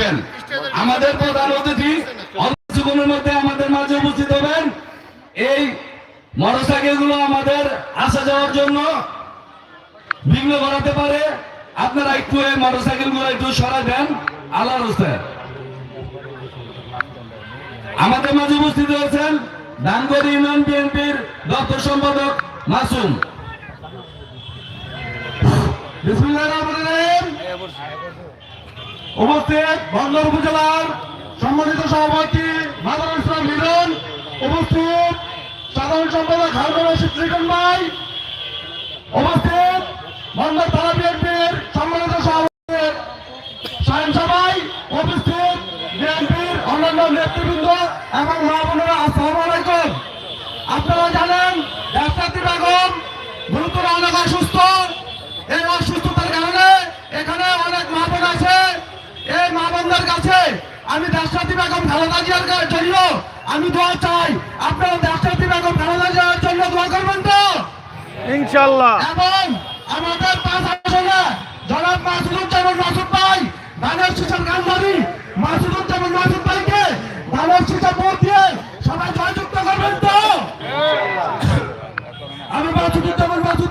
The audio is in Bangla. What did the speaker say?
দিবেন। আমাদের প্রধান অতিথি কিছুক্ষণের মধ্যে আমাদের মাঝে উপস্থিত হবেন। এই মোটরসাইকেলগুলো আমাদের আসা যাওয়ার জন্য বিঘ্ন ঘটাতে পারে। আপনারা একটু এই মোটরসাইকেলগুলো একটু সরাই দেন। আল্লাহর আমাদের মাঝে উপস্থিত হয়েছেন ধানগড় ইউনিয়ন বিএনপির দপ্তর সম্পাদক মাসুম। রহিম। উপস্থিত বন্দর উপজেলার সম্মানিত সভাপতি মাদার ইসলাম মিলন উপস্থিত সাধারণ সম্পাদক হারুন রশিদ ভাই, উপস্থিত বন্দর থানা বিএনপির সম্মানিত সভাপতি সায়ন উপস্থিত বিএনপির অন্যান্য নেতৃবৃন্দ এবং মা আসসালামু আলাইকুম। আপনারা আছে আমি দাসরাতি বেগম খালেদা জিয়ার জন্য আমি দোয়া চাই আপনারা দাসরাতি বেগম খালেদা জিয়ার জন্য দোয়া করবেন তো? ইনশাআল্লাহ। এবং আমাদের পাঁচ আসনে জনাব মাসুদুজ্জামান মাসুদ ভাই ধানের শিশার কান্দারি মাসুদুজ্জামান মাসুদ ভাইকে ধানের শিশা ভোট দিয়ে সবাই জয়যুক্ত করবেন তো? আমি মাসুদুজ্জামান মাসুদ